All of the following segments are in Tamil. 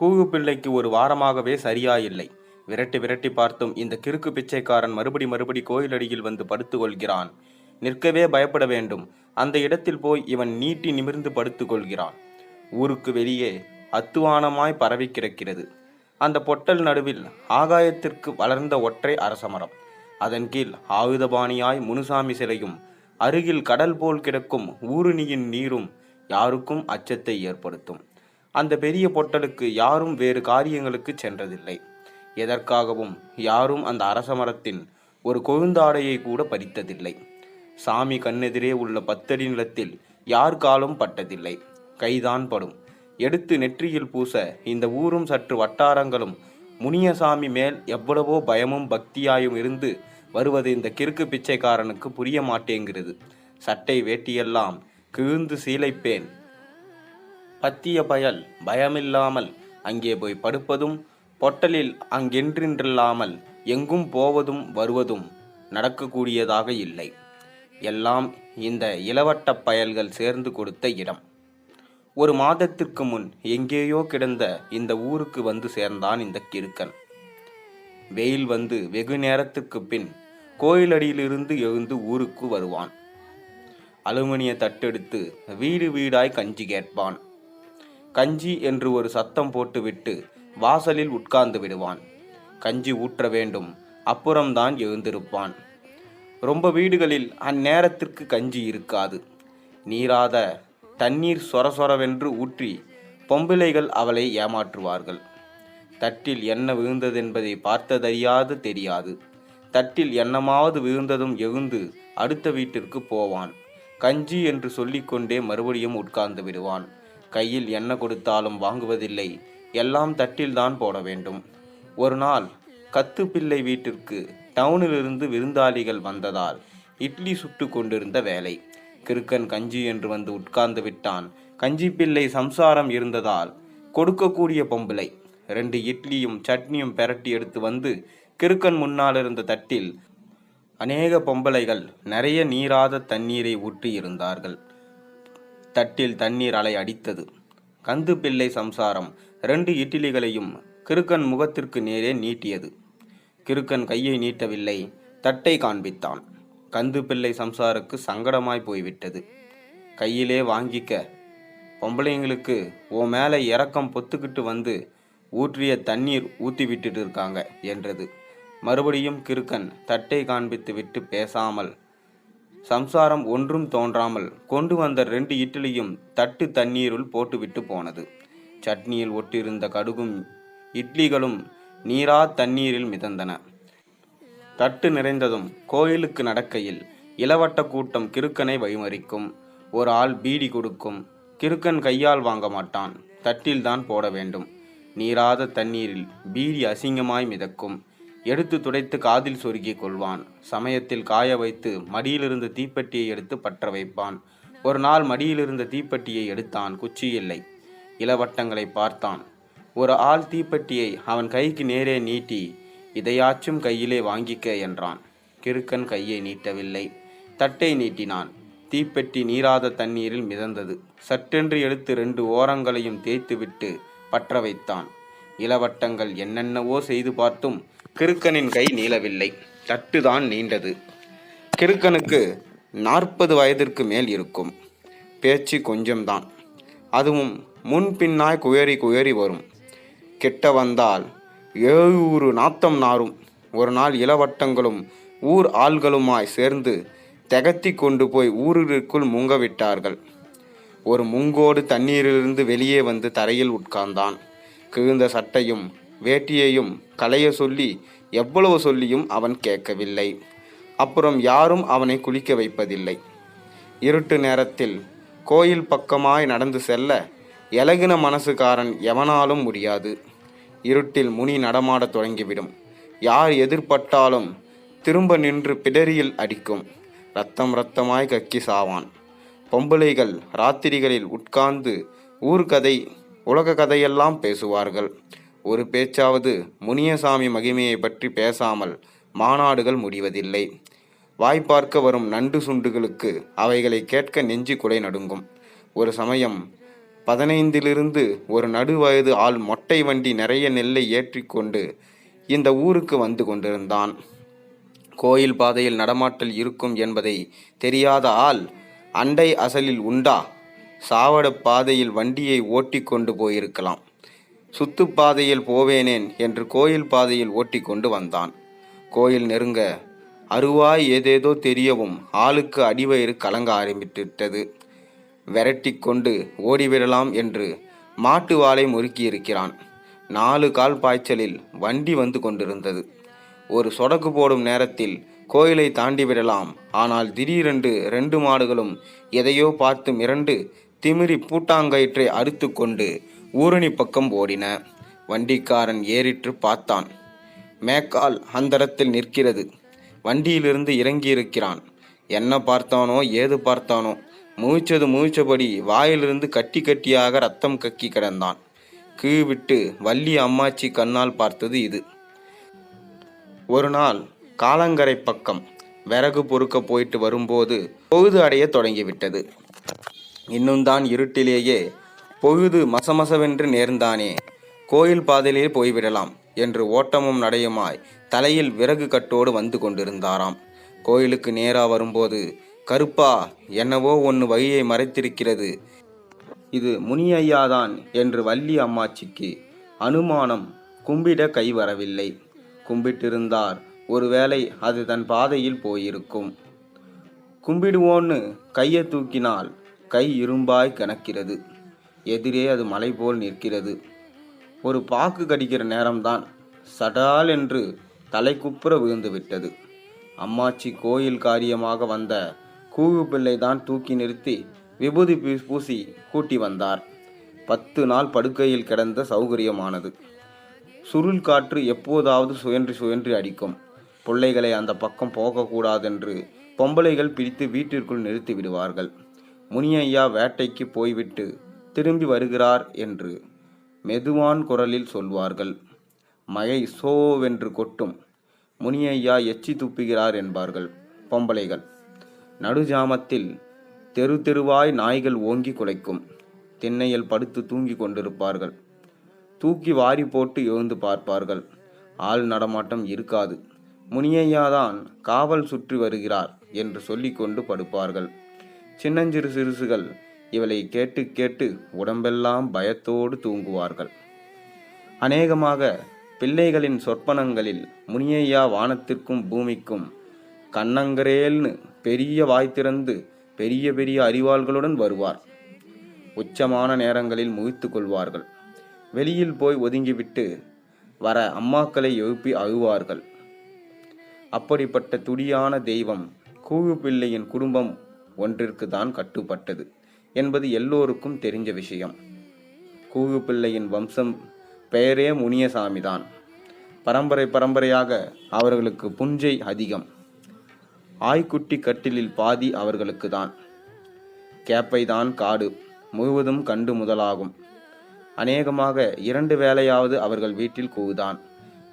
கூகு பிள்ளைக்கு ஒரு வாரமாகவே சரியாயில்லை. விரட்டி விரட்டி பார்த்தும் இந்த கிறுக்கு பிச்சைக்காரன் மறுபடி மறுபடி கோயிலடியில் வந்து படுத்துக் கொள்கிறான் நிற்கவே பயப்பட வேண்டும். அந்த இடத்தில் போய் இவன் நீட்டி நிமிர்ந்து படுத்துக் கொள்கிறான் ஊருக்கு வெளியே அத்துவானமாய் பரவி கிடக்கிறது. அந்த பொட்டல் நடுவில் ஆகாயத்திற்கு வளர்ந்த ஒற்றை அரசமரம். அதன் கீழ் ஆயுதபாணியாய் முனுசாமி சிலையும் அருகில் கடல் போல் கிடக்கும் ஊருணியின் நீரும் யாருக்கும் அச்சத்தை ஏற்படுத்தும். அந்த பெரிய பொட்டலுக்கு யாரும் வேறு காரியங்களுக்கு சென்றதில்லை. எதற்காகவும் யாரும் அந்த அரச மரத்தின் ஒரு கொழுந்தாடையை கூட பறித்ததில்லை. சாமி கண்ணெதிரே உள்ள பத்தடி நிலத்தில் யார் காலும் பட்டதில்லை. கைதான் படும். எடுத்து நெற்றியில் பூச இந்த ஊரும் சற்று வட்டாரங்களும் முனியசாமி மேல் எவ்வளவோ பயமும் பக்தியாயும் இருந்து வருவது இந்த கிறுக்கு பிச்சைக்காரனுக்கு புரிய மாட்டேங்கிறது. சட்டை வேட்டியெல்லாம் கிழிந்து சீலைப்பேன். பத்திய பயல் பயமில்லாமல் அங்கே போய் படுப்பதும் பொட்டலில் அங்கென்றின்றில்லாமல் எங்கும் போவதும் வருவதும் நடக்கக்கூடியதாக இல்லை. எல்லாம் இந்த இளவட்டப் பயல்கள் சேர்ந்து கொடுத்த இடம். ஒரு மாதத்திற்கு முன் எங்கேயோ கிடந்த இந்த ஊருக்கு வந்து சேர்ந்தான் இந்த கிறுக்கன். வெயில் வந்து வெகு நேரத்துக்கு பின் கோயிலடியிலிருந்து எழுந்து ஊருக்கு வருவான். அலுமினிய தட்டெடுத்து வீடு வீடாய் கஞ்சி கேட்பான். கஞ்சி என்று ஒரு சத்தம் போட்டுவிட்டு வாசலில் உட்கார்ந்து விடுவான். கஞ்சி ஊற்ற வேண்டும் அப்புறம்தான் எழுந்திருப்பான். ரொம்ப வீடுகளில் அந்நேரத்திற்கு கஞ்சி இருக்காது. நீராத தண்ணீர் சொர சொரவென்று ஊற்றி பொம்பிளைகள் அவளை ஏமாற்றுவார்கள். தட்டில் என்ன விழுந்ததென்பதை பார்த்ததறியாது தெரியாது. தட்டில் என்னமாவது விழுந்ததும் எழுந்து அடுத்த வீட்டிற்கு போவான். கஞ்சி என்று சொல்லிக்கொண்டே மறுபடியும் உட்கார்ந்து விடுவான். கையில் என்ன கொடுத்தாலும் வாங்குவதில்லை. எல்லாம் தட்டில்தான் போட வேண்டும். ஒரு நாள் கத்துப்பிள்ளை வீட்டிற்கு டவுனிலிருந்து விருந்தாளிகள் வந்ததால் இட்லி சுட்டு கொண்டிருந்த வேலை. கிறுக்கன் கஞ்சி என்று வந்து உட்கார்ந்து விட்டான். கஞ்சி பிள்ளை சம்சாரம் இருந்ததால் கொடுக்கக்கூடிய பொம்பளை. ரெண்டு இட்லியும் சட்னியும் பெரட்டி எடுத்து வந்து கிறுக்கன் முன்னால் இருந்த தட்டில் அநேக பொம்பளைகள் நிறைய நீராத தண்ணீரை ஊற்றி இருந்தார்கள். தட்டில் தண்ணீர் அலை அடித்தது. கந்து பிள்ளை சம்சாரம் ரெண்டு இட்லிகளையும் கிறுக்கன் முகத்திற்கு நேரே நீட்டியது. கிறுக்கன் கையை நீட்டவில்லை தட்டை காண்பித்தான். கந்து பிள்ளை சம்சாருக்கு சங்கடமாய் போய்விட்டது. கையிலே வாங்கிக்க பொம்பளைங்களுக்கு ஓ மேலே இறக்கம் பொத்துக்கிட்டு வந்து ஊற்றிய தண்ணீர் ஊற்றி விட்டுட்டு இருக்காங்க என்றது. மறுபடியும் கிறுக்கன் தட்டை காண்பித்து விட்டு பேசாமல் சம்சாரம் ஒன்றும் தோன்றாமல் கொண்டு வந்த ரெண்டு இட்லியும் தட்டு தண்ணீருள் போட்டுவிட்டு போனது. சட்னியில் ஒட்டிருந்த கடுகும் இட்லிகளும் நீரா தண்ணீரில் மிதந்தன. தட்டு நிறைந்ததும் கோயிலுக்கு நடக்கையில் இளவட்ட கூட்டம் கிறுக்கனை வழிமறிக்கும் ஒரு ஆள் பீடி கொடுக்கும் கிறுக்கன் கையால் வாங்க மாட்டான் தட்டில்தான் போட வேண்டும். நீராத தண்ணீரில் பீடி அசிங்கமாய் மிதக்கும். எடுத்து துடைத்து காதில் சொருகிக் கொள்வான். சமயத்தில் காய வைத்து மடியிலிருந்து தீப்பெட்டியை எடுத்து பற்ற வைப்பான். ஒரு நாள் மடியிலிருந்த தீப்பெட்டியை எடுத்தான். குச்சி இல்லை. இளவட்டங்களை பார்த்தான். ஒரு ஆள் தீப்பெட்டியை அவன் கைக்கு நேரே நீட்டி இதையாச்சும் கையிலே வாங்கிக்க என்றான். கிறுக்கன் கையை நீட்டவில்லை. தட்டை நீட்டினான். தீப்பெட்டி நீராத தண்ணீரில் மிதந்தது. சட்டென்று எடுத்து ரெண்டு ஓரங்களையும் தேய்த்துவிட்டு பற்ற வைத்தான் இளவட்டங்கள் என்னென்னவோ செய்து பார்த்தும் கிறுக்கனின் கை நீளவில்லை. தட்டுதான் நீண்டது. கிறுக்கனுக்கு நாற்பது வயதிற்கு மேல் இருக்கும். பேச்சு கொஞ்சம்தான். அதுவும் முன் பின்னாய் குயறி குயறி வரும். கிட்ட வந்தால் ஏழூறு நாத்தம் நாரும். ஒரு நாள் இளவட்டங்களும் ஊர் ஆள்களுமாய் சேர்ந்து தகத்தி கொண்டு போய் ஊரிற்குள் முங்க விட்டார்கள். ஒரு முங்கோடு தண்ணீரிலிருந்து வெளியே வந்து தரையில் உட்கார்ந்தான். கிழிந்த சட்டையும் வேட்டியையும் களைய சொல்லி எவ்வளவு சொல்லியும் அவன் கேட்கவில்லை. அப்புறம் யாரும் அவனை குளிக்க வைப்பதில்லை. இருட்டு நேரத்தில் கோயில் பக்கமாய் நடந்து செல்ல எலகின மனசுக்காரன் எவனாலும் முடியாது. இருட்டில் முனி நடமாடத் தொடங்கிவிடும். யார் எதிர்பட்டாலும் திரும்ப நின்று பிடரியில் அடிக்கும். ரத்தம் ரத்தமாய் கக்கி சாவான். பொம்பளைகள் ராத்திரிகளில் உட்கார்ந்து ஊர்கதை உலக கதையெல்லாம் பேசுவார்கள். ஒரு பேச்சாவது முனியசாமி மகிமையை பற்றி பேசாமல் மாநாடுகள் முடிவதில்லை. வாய் பார்க்க வரும் நண்டு சுண்டுகளுக்கு அவைகளை கேட்க நெஞ்சு குலை நடுங்கும். ஒரு சமயம் பதினைந்திலிருந்து ஒரு நடுவயது ஆள் மொட்டை வண்டி நிறைய நெல்லை ஏற்றிக்கொண்டு இந்த ஊருக்கு வந்து கொண்டிருந்தான். கோயில் பாதையில் நடமாட்டல் இருக்கும் என்பதை தெரியாத ஆள் அண்டை அசலில் உண்டா? சாவட பாதையில் வண்டியை ஓட்டி கொண்டு போயிருக்கலாம். சுத்துப்பாதையில் போவேனேன் என்று கோயில் பாதையில் ஓட்டி கொண்டு வந்தான். கோயில் நெருங்க அருவாய் ஏதேதோ தெரியவும் ஆளுக்கு அடிவயிறு கலங்க ஆரம்பித்துவிட்டது. விரட்டி கொண்டு ஓடிவிடலாம் என்று மாட்டு வாளை முறுக்கியிருக்கிறான். நாலு கால் பாய்ச்சலில் வண்டி வந்து கொண்டிருந்தது. ஒரு சொடக்கு போடும் நேரத்தில் கோயிலை தாண்டி விடலாம். ஆனால் திடீரென்று ரெண்டு மாடுகளும் எதையோ பார்த்து மிரண்டு திமிரி பூட்டாங்கயிற்றை அறுத்து கொண்டு ஊரணி பக்கம் ஓடின. வண்டிக்காரன் ஏறிற்று பார்த்தான். மேக்கால் அந்தரத்தில் நிற்கிறது. வண்டியிலிருந்து இறங்கியிருக்கிறான். என்ன பார்த்தானோ ஏது பார்த்தானோ முழிச்சது முழிச்சபடி வாயிலிருந்து கட்டி கட்டியாக ரத்தம் கக்கி கிடந்தான். கீழ் விட்டு வள்ளி அம்மாச்சி கண்ணால் பார்த்தது இது. ஒரு நாள் காலங்கரை பக்கம் விறகு பொறுக்க போயிட்டு வரும்போது பொழுது அடைய தொடங்கிவிட்டது. இன்னும் தான் இருட்டிலேயே பொழுது மசமசவென்று நேர்ந்தானே கோயில் பாதையிலே போய்விடலாம் என்று ஓட்டமும் நடையுமாய் தலையில் விறகு கட்டோடு வந்து கொண்டிருந்தாராம். கோயிலுக்கு நேரா வரும்போது கருப்பா என்னவோ ஒன்று வழியை மறைத்திருக்கிறது. இது முனியையாதான் என்று வள்ளி அம்மாச்சிக்கு அனுமானம் கும்பிட கை வரவில்லை. கும்பிட்டிருந்தார் ஒருவேளை அது தன் பாதையில் போயிருக்கும். கும்பிடுவோன்னு கையை தூக்கினால் கை இரும்பாய் கணக்கிறது. எதிரே அது மலை போல் நிற்கிறது. ஒரு பாக்கு கடிக்கிற நேரம்தான் சடால் என்று தலைக்குப்புற விழுந்து விட்டது அம்மாச்சி கோயில் காரியமாக வந்த கூகு பிள்ளை தான் தூக்கி நிறுத்தி விபூதி பூசி கூட்டி வந்தார். பத்து நாள் படுக்கையில் கிடந்த சௌகரியமானது. சுருள் காற்று எப்போதாவது சுயன்று சுயன்று அடிக்கும். பிள்ளைகளை அந்த பக்கம் போகக்கூடாதென்று பொம்பளைகள் பிடித்து வீட்டிற்குள் நிறுத்தி விடுவார்கள். முனியையா வேட்டைக்கு போய்விட்டு திரும்பி வருகிறார் என்று மெதுவான் குரலில் சொல்வார்கள். மழை சோவென்று கொட்டும் முனியையா எச்சி துப்புகிறார் என்பார்கள் பொம்பளைகள். நடுஜாமத்தில் தெரு தெருவாய் நாய்கள் ஓங்கி குலைக்கும். திண்ணையில் படுத்து தூங்கி கொண்டிருப்பார்கள். தூக்கி வாரி போட்டு எழுந்து பார்ப்பார்கள். ஆள் நடமாட்டம் இருக்காது. முனியையாதான் காவல் சுற்றி வருகிறார் என்று சொல்லிக்கொண்டு படுப்பார்கள். சின்னஞ்சிறு சிறுசுகள் இவளை கேட்டு கேட்டு உடம்பெல்லாம் பயத்தோடு தூங்குவார்கள். அநேகமாக பிள்ளைகளின் சொற்பனங்களில் முனியையா வானத்திற்கும் பூமிக்கும் கண்ணங்கரேல்னு பெரிய வாய் திறந்து பெரிய பெரிய அறிவாள்களுடன் வருவார். உச்சமான நேரங்களில் முகித்து கொள்வார்கள். வெளியில் போய் ஒதுங்கிவிட்டு வர அம்மாக்களை எழுப்பி அழுவார்கள். அப்படிப்பட்ட துடியான தெய்வம் கூழு பிள்ளையின் குடும்பம் ஒன்றிற்கு தான் கட்டுப்பட்டது என்பது எல்லோருக்கும் தெரிஞ்ச விஷயம். கூழு பிள்ளையின் வம்சம் பெயரே முனியசாமிதான். பரம்பரை பரம்பரையாக அவர்களுக்கு புஞ்சை அதிகம். ஆய்க்குட்டி கட்டிலில் பாதி அவர்களுக்கு தான் கேப்பைதான் காடு முழுவதும் கண்டு முதலாகும். அநேகமாக இரண்டு வேளையாவது அவர்கள் வீட்டில் கூவுதான்.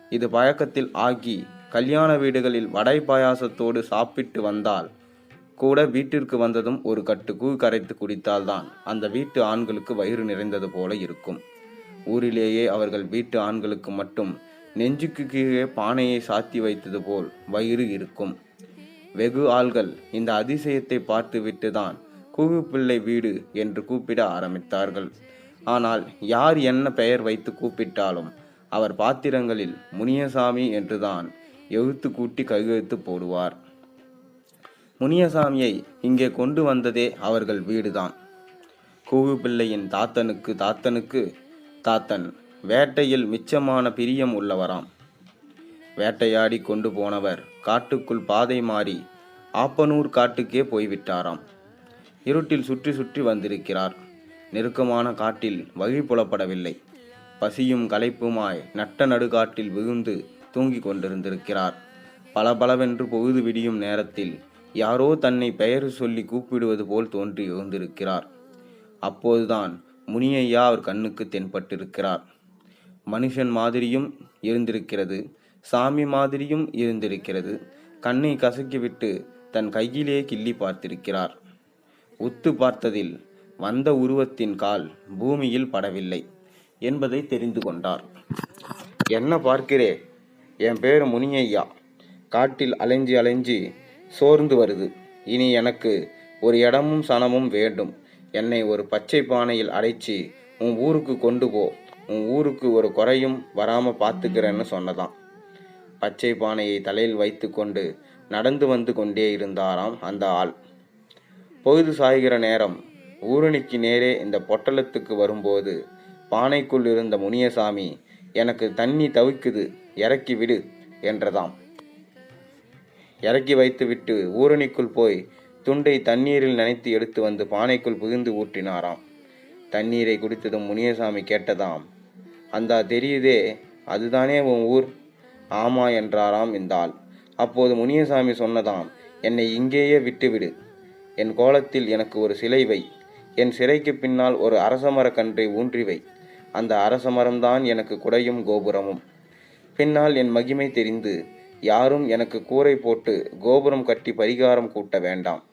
இது பழக்கத்தில் ஆகி கல்யாண வீடுகளில் வடை பாயாசத்தோடு சாப்பிட்டு வந்தால் கூட வீட்டிற்கு வந்ததும் ஒரு கட்டு கூ கரைத்து குடித்தால்தான் அந்த வீட்டு ஆண்களுக்கு வயிறு நிறைந்தது போல இருக்கும். ஊரிலேயே அவர்கள் வீட்டு ஆண்களுக்கு மட்டும் நெஞ்சுக்கு கீழே பானையை சாத்தி வைத்தது போல் வயிறு இருக்கும். வெகு ஆள்கள் இந்த அதிசயத்தை பார்த்துவிட்டு தான் கூகுப்பிள்ளை வீடு என்று கூப்பிட ஆரம்பித்தார்கள். ஆனால் யார் என்ன பெயர் வைத்து கூப்பிட்டாலும் அவர் பாத்திரங்களில் முனியசாமி என்றுதான் எழுத்து கூட்டி கையெழுத்து போடுவார். முனியசாமியை இங்கே கொண்டு வந்ததே அவர்கள் வீடுதான். கூவு பிள்ளையின் தாத்தனுக்கு தாத்தனுக்கு தாத்தன் வேட்டையில் மிச்சமான பிரியம் உள்ளவராம். வேட்டையாடி கொண்டு போனவர் காட்டுக்குள் பாதை மாறி ஆப்பனூர் காட்டுக்கே போய்விட்டாராம். இருட்டில் சுற்றி சுற்றி வந்திருக்கிறார். நெருக்கமான காட்டில் வழி புலப்படவில்லை. பசியும் களைப்புமாய் நட்ட நடுகாட்டில் விழுந்து தூங்கிக் கொண்டிருந்திருக்கிறார். பளபளவென்று பொழுது விடியும் நேரத்தில் யாரோ தன்னை பெயர் சொல்லி கூப்பிடுவது போல் தோன்றி எழுந்திருக்கிறார். அப்போதுதான் முனியையா அவர் கண்ணுக்கு தென்பட்டிருக்கிறார். மனுஷன் மாதிரியும் இருந்திருக்கிறது சாமி மாதிரியும் இருந்திருக்கிறது. கண்ணை கசக்கிவிட்டு தன் கையிலே கிள்ளி பார்த்திருக்கிறார். உத்து பார்த்ததில் வந்த உருவத்தின் கால் பூமியில் படவில்லை என்பதை தெரிந்து கொண்டார். என்ன பார்க்கிறே? என் பேர் முனியையா காட்டில் அலைஞ்சு அலைஞ்சு சோர்ந்து வருது. இனி எனக்கு ஒரு இடமும் சனமும் வேண்டும். என்னை ஒரு பச்சை பானையில் அடைச்சி உன் ஊருக்கு கொண்டு போ. உன் ஊருக்கு ஒரு குறையும் வராமல் பார்த்துக்கிறேன்னு சொன்னதான் பச்சை பானையை தலையில் வைத்துக்கொண்டு நடந்து வந்து கொண்டே இருந்தாராம் அந்த ஆள். பொழுது சாய்கிற நேரம் ஊரணிக்கு நேரே இந்த பொட்டலத்துக்கு வரும்போது பானைக்குள் இருந்த முனியசாமி எனக்கு தண்ணி தவிக்குது. இறக்கி விடு என்றதாம். இறக்கி வைத்துவிட்டு ஊரணிக்குள் போய் துண்டை தண்ணீரில் நனைத்து எடுத்து வந்து பானைக்குள் புகுந்து ஊற்றினாராம். தண்ணீரை குடித்ததும் முனியசாமி கேட்டதாம் அந்தா தெரியுதே அதுதானே உன் ஊர்? ஆமா என்றாராம் இந்தாள். அப்போது முனியசாமி சொன்னதாம் என்னை இங்கேயே விட்டுவிடு. என் கோலத்தில் எனக்கு ஒரு சிலை வை. என் சிறைக்கு பின்னால் ஒரு அரசமரக் கன்றை ஊன்றி வை. அந்த அரசமரம்தான் எனக்கு குடையும் கோபுரமும். பின்னால் என் மகிமை தெரிந்து யாரும் எனக்கு கூரை போட்டு கோபுரம் கட்டி பரிகாரம் கூட்ட வேண்டாம்.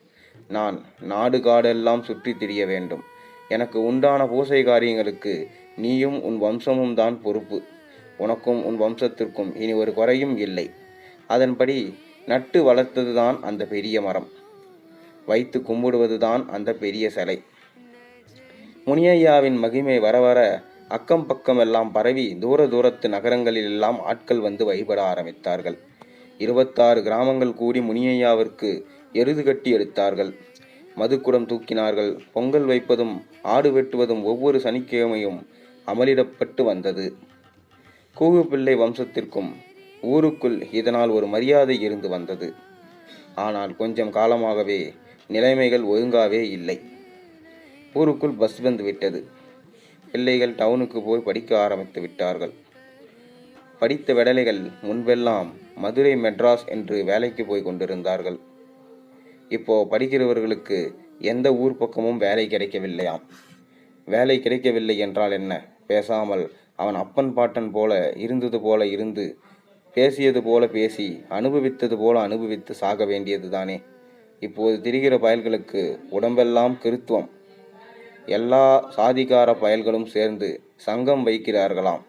நான் நாடு காடெல்லாம் சுற்றி திரிய வேண்டும். எனக்கு உண்டான பூசை காரியங்களுக்கு நீயும் உன் வம்சமும் தான் பொறுப்பு. உனக்கும் உன் வம்சத்திற்கும் இனி ஒரு குறையும் இல்லை. அதன்படி நட்டு வளர்த்ததுதான் அந்த பெரிய மரம். வைத்து கும்பிடுவதுதான் அந்த பெரிய சிலை. முனியையாவின் மகிமை வர வர அக்கம் பக்கம் எல்லாம் பரவி தூர தூரத்து நகரங்களில் எல்லாம் ஆட்கள் வந்து வழிபட ஆரம்பித்தார்கள். இருபத்தாறு கிராமங்கள் கூடி முனியையாவிற்கு எருது கட்டி எடுத்தார்கள். மதுக்குடம் தூக்கினார்கள். பொங்கல் வைப்பதும் ஆடு வெட்டுவதும் ஒவ்வொரு சனிக்கிழமையும் அமலிடப்பட்டு வந்தது. கூகு பிள்ளை வம்சத்திற்கும் ஊருக்குள் இதனால் ஒரு மரியாதை இருந்து வந்தது. ஆனால் கொஞ்சம் காலமாகவே நிலைமைகள் ஒழுங்காவே இல்லை. ஊருக்குள் பஸ் வந்து விட்டது. பிள்ளைகள் டவுனுக்கு போய் படிக்க ஆரம்பித்து விட்டார்கள். படித்த விடலைகள் முன்பெல்லாம் மதுரை மெட்ராஸ் என்று வேலைக்கு போய் கொண்டிருந்தார்கள். இப்போ படிக்கிறவர்களுக்கு எந்த ஊர் பக்கமும் வேலை கிடைக்கவில்லையாம். வேலை கிடைக்கவில்லை என்றால் என்ன? பேசாமல் அவன் அப்பன் பாட்டன் போல இருந்தது போல இருந்து பேசியது போல பேசி அனுபவித்தது போல அனுபவித்து சாக வேண்டியது தானே இப்போது திரிகிற பயல்களுக்கு உடம்பெல்லாம் கிருத்துவம். எல்லா சாதிகார பயல்களும் சேர்ந்து சங்கம் வைக்கிறார்களாம்.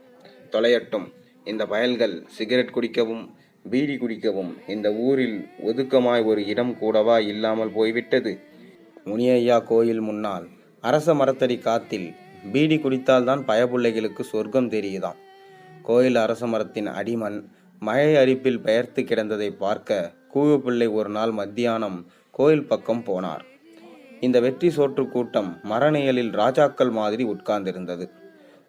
தொலையட்டும் இந்த பயல்கள் சிகரெட் குடிக்கவும் பீடி குடிக்கவும் இந்த ஊரில் ஒதுக்கமாய் ஒரு இடம் கூடவா இல்லாமல் போய்விட்டது? முனியையா கோயில் முன்னால் அரச மரத்தடி காத்தில் பீடி குடித்தால்தான் பயபுள்ளைகளுக்கு சொர்க்கம் தெரியுதாம். கோயில் அரச மரத்தின் அடிமண் மழை அரிப்பில் பெயர்த்து கிடந்ததை பார்க்க கூவுப்பிள்ளை ஒரு நாள் மத்தியானம் கோயில் பக்கம் போனார். இந்த வெற்றி சோற்று கூட்டம் மரணியலில் ராஜாக்கள் மாதிரி உட்கார்ந்திருந்தது.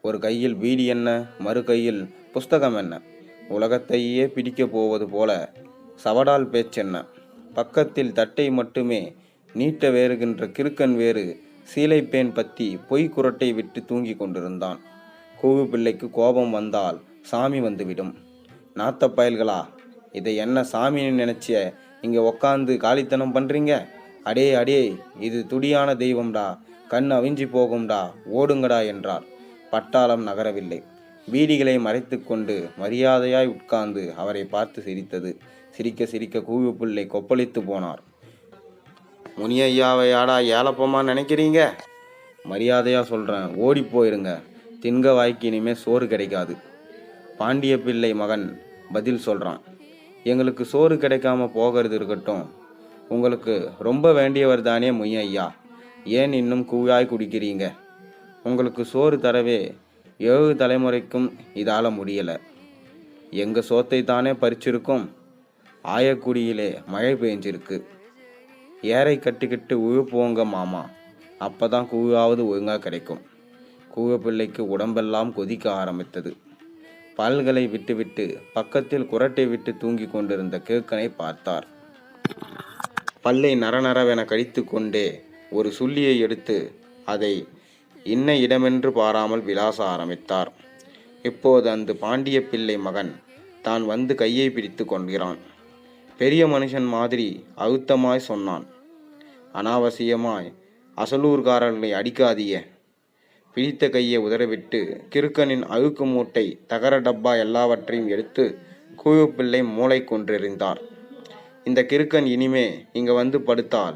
ஒரு கையில் பீடி என்ன மறு கையில் புஸ்தகம் என்ன? உலகத்தையே பிடிக்கப் போவது போல சவடால் பேச்சென்ன பக்கத்தில் தட்டை மட்டுமே நீட்ட வேறுகின்ற கிறுக்கன் வேறு சீலைப்பேன் பத்தி பொய் குரட்டை விட்டு தூங்கி கொண்டிருந்தான். கூவு பிள்ளைக்கு கோபம் வந்தால் சாமி வந்துவிடும். நாத்த பயல்களா இதை என்ன சாமின்னு நினைச்ச இங்கே உக்காந்து காலித்தனம் பண்ணுறீங்க அடே அடே இது துடியான தெய்வம்டா கண் அவிஞ்சி போகும்டா ஓடுங்கடா என்றார். பட்டாளம் நகரவில்லை. வீடிகளை மறைத்துக்கொண்டு மரியாதையாய் உட்கார்ந்து அவரை பார்த்து சிரித்தது. சிரிக்க சிரிக்க கூவி பிள்ளை கொப்பளித்து போனார். முனியையாவையாடா ஏலப்பமா நினைக்கிறீங்க? மரியாதையா சொல்றேன். ஓடி போயிருங்க. தின்க வாய்க்கு இனிமே சோறு கிடைக்காது. பாண்டிய பிள்ளை மகன் பதில் சொல்றான். எங்களுக்கு சோறு கிடைக்காம போகிறது இருக்கட்டும். உங்களுக்கு ரொம்ப வேண்டியவர் தானே முய்யா ஏன் இன்னும் கூவாய் குடிக்கிறீங்க? உங்களுக்கு சோறு தரவே ஏழு தலைமுறைக்கும் இதால் முடியலை. எங்கள் சோத்தை தானே பறிச்சிருக்கோம். ஆயக்குடியிலே மழை பெஞ்சிருக்கு. ஏரை கட்டிக்கிட்டு உழுப்போங்க மாமா. அப்போ தான் கூவாவது ஒழுங்காக கிடைக்கும். கூவ பிள்ளைக்கு உடம்பெல்லாம் கொதிக்க ஆரம்பித்தது. பல்களை விட்டுவிட்டு பக்கத்தில் குரட்டை விட்டு தூங்கிக் கொண்டிருந்த கேக்கனை பார்த்தார். பல்லை நரநரவென கடித்து கொண்டே ஒரு சுள்ளியை எடுத்து அதை இன்ன இடமென்று பாராமல் விளாச ஆரம்பித்தார். இப்போது அந்த பாண்டிய பிள்ளை மகன் தான் வந்து கையை பிடித்து கொள்கிறான். பெரிய மனுஷன் மாதிரி அழுத்தமாய் சொன்னான். அனாவசியமாய் அசலூர்காரர்களை அடிக்காதிய. பிடித்த கையை உதறவிட்டு கிறுக்கனின் அழுக்கு மூட்டை தகர டப்பா எல்லாவற்றையும் எடுத்து கூவுப்பிள்ளை மூளை கொன்றெறிந்தார். இந்த கிறுக்கன் இனிமே இங்கே வந்து படுத்தால்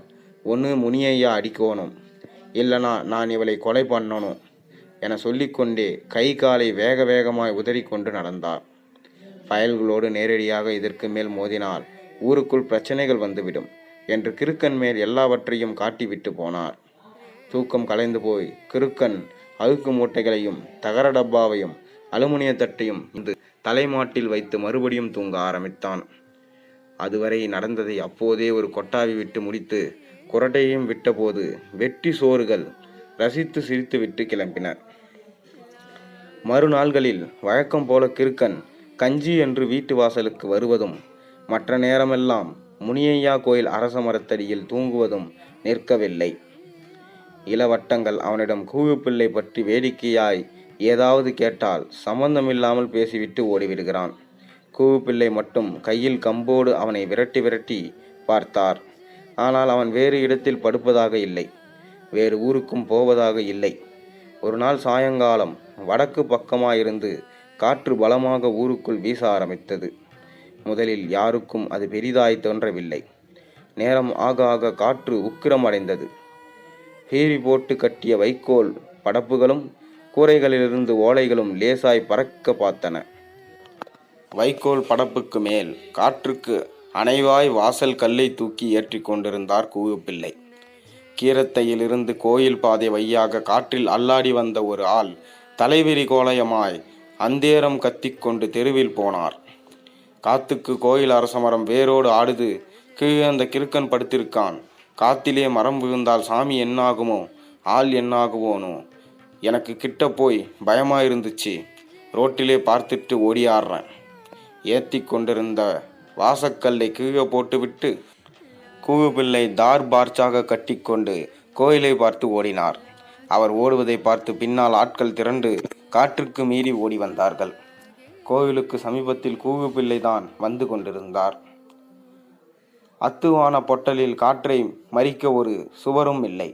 ஒன்று முனியையா அடிக்கணும். இல்லைனா நான் இவளை கொலை பண்ணணும் என சொல்லிக்கொண்டே கை காலை வேக வேகமாய் உதறிக்கொண்டு நடந்தார். பயல்களோடு நேரடியாக இதற்கு மேல் மோதினால் ஊருக்குள் பிரச்சனைகள் வந்துவிடும் என்று கிறுக்கன் மேல் எல்லாவற்றையும் காட்டிவிட்டு போனார். தூக்கம் கலைந்து போய் கிறுக்கன் அழுக்கு மூட்டைகளையும் தகர டப்பாவையும் அலுமினிய தட்டையும் இந்த தலைமாட்டில் வைத்து மறுபடியும் தூங்க ஆரம்பித்தான். அதுவரை நடந்ததை அப்போதே ஒரு கொட்டாவி விட்டு முடித்து குரட்டையும் விட்டபோது வெட்டி சோறுகள் ரசித்து சிரித்துவிட்டு கிளம்பினர். மறுநாள்களில் வழக்கம் போல கிறுக்கன் கஞ்சி என்று வீட்டு வாசலுக்கு வருவதும் மற்ற நேரமெல்லாம் முனியையா கோயில் அரச மரத்தடியில் தூங்குவதும் நிற்கவில்லை. இளவட்டங்கள் அவனிடம் கூவுப்பிள்ளை பற்றி வேடிக்கையாய் ஏதாவது கேட்டால் சம்பந்தமில்லாமல் பேசிவிட்டு ஓடிவிடுகிறான். கூவுப்பிள்ளை மட்டும் கையில் கம்போடு அவனை விரட்டி விரட்டி பார்த்தார். ஆனால் அவன் வேறு இடத்தில் படுப்பதாக இல்லை வேறு ஊருக்கும் போவதாக இல்லை. ஒரு நாள் சாயங்காலம் வடக்கு பக்கமாயிருந்து காற்று பலமாக ஊருக்குள் வீச ஆரம்பித்தது. முதலில் யாருக்கும் அது பெரிதாய் தோன்றவில்லை. நேரம் ஆக ஆக காற்று உக்கிரம் அடைந்தது. ஹீரி போட்டு கட்டிய வைக்கோல் படப்புகளும் கூரைகளிலிருந்து ஓலைகளும் லேசாய் பறக்க பார்த்தன. வைக்கோல் படப்புக்கு மேல் காற்றுக்கு அணைவாய் வாசல் கல்லை தூக்கி ஏற்றி கொண்டிருந்தார் கூவுப்பிள்ளை. கீரத்தையிலிருந்து கோயில் பாதை வையாக காற்றில் அல்லாடி வந்த ஒரு ஆள் தலைவிரி கோலயமாய் அந்தேரம் கத்திக்கொண்டு தெருவில் போனார். காத்துக்கு கோயில் அரசமரம் வேரோடு ஆடுது. கீழே அந்த கிறுக்கன் படுத்திருக்கான். காத்திலே மரம் விழுந்தால் சாமி என்னாகுமோ? ஆள் என்னாகுவோனோ? எனக்கு கிட்ட போய் பயமாக இருந்துச்சு ரோட்டிலே பார்த்துட்டு ஓடியாடுறேன். ஏற்றி கொண்டிருந்த வாசக்கல்லை கீழே போட்டுவிட்டு கூவுபிள்ளை தார் பார்ச்சாக கட்டிக்கொண்டு கோயிலை பார்த்து ஓடினார். அவர் ஓடுவதை பார்த்து பின்னால் ஆட்கள் திரண்டு காற்றுக்கு மீறி ஓடி வந்தார்கள். கோவிலுக்கு சமீபத்தில் கூவுபிள்ளை தான் வந்து கொண்டிருந்தார். அத்துவான பொட்டலில் காற்றை மறிக்க ஒரு சுவரும் இல்லை.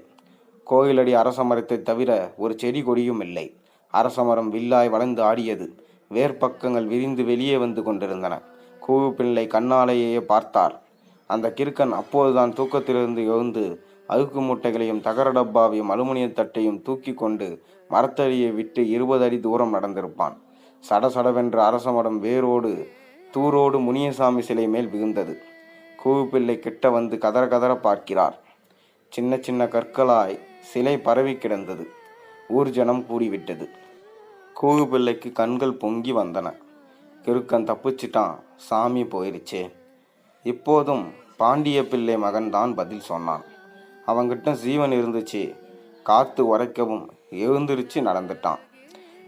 கோயிலடி அரசமரத்தை தவிர ஒரு செடி கொடியும் இல்லை. அரசமரம் வில்லாய் வளர்ந்து ஆடியது. வேர்ப்பக்கங்கள் விரிந்து வெளியே வந்து கொண்டிருந்தன. கூவுப்பிள்ளை கண்ணாலேயே பார்த்தார் அந்த கிறுக்கன் அப்போதுதான் தூக்கத்திலிருந்து எழுந்து அழுக்கு மூட்டைகளையும் தகர டப்பாவையும் அலுமினிய தட்டையும் தூக்கி கொண்டு மரத்தடியை விட்டு இருபது அடி தூரம் நடந்திருப்பான். சடசடவென்று அரசமடம் வேரோடு தூரோடு முனியசாமி சிலை மேல் விழுந்தது. கூவுப்பிள்ளை கிட்ட வந்து கதற கதற பார்க்கிறார். சின்ன சின்ன கற்களாய் சிலை பரவி கிடந்தது. ஊர் ஜனம் கூகு பிள்ளைக்கு கண்கள் பொங்கி வந்தன. கிறுக்கன் தப்பிச்சிட்டான். சாமி போயிருச்சே. இப்போதும் பாண்டிய பிள்ளை மகன்தான் பதில் சொன்னான். அவங்கிட்ட ஜீவன் இருந்துச்சு. காத்து உரைக்கவும் எழுந்திருச்சு நடந்துட்டான்.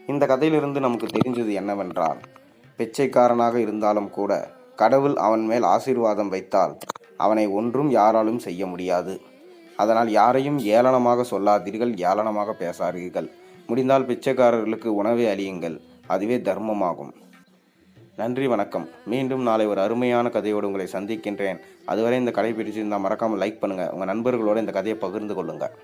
இந்த கதையிலிருந்து நமக்கு தெரிஞ்சது என்னவென்றால் பிச்சைக்காரனாக இருந்தாலும் கூட கடவுள் அவன் மேல் ஆசீர்வாதம் வைத்தால் அவனை ஒன்றும் யாராலும் செய்ய முடியாது. அதனால் யாரையும் ஏளனமாக சொல்லாதீர்கள் ஏளனமாக பேசாதீர்கள். முடிந்தால் பிச்சைக்காரர்களுக்கு உணவை அழியுங்கள் அதுவே தர்மமாகும். நன்றி வணக்கம். மீண்டும் நாளை ஒரு அருமையான கதையோடு உங்களை சந்திக்கின்றேன். அதுவரை இந்த கதை பிடிச்சிருந்தால் மறக்காமல் லைக் பண்ணுங்கள் உங்கள் நண்பர்களோடு இந்த கதையை பகிர்ந்து கொள்ளுங்கள்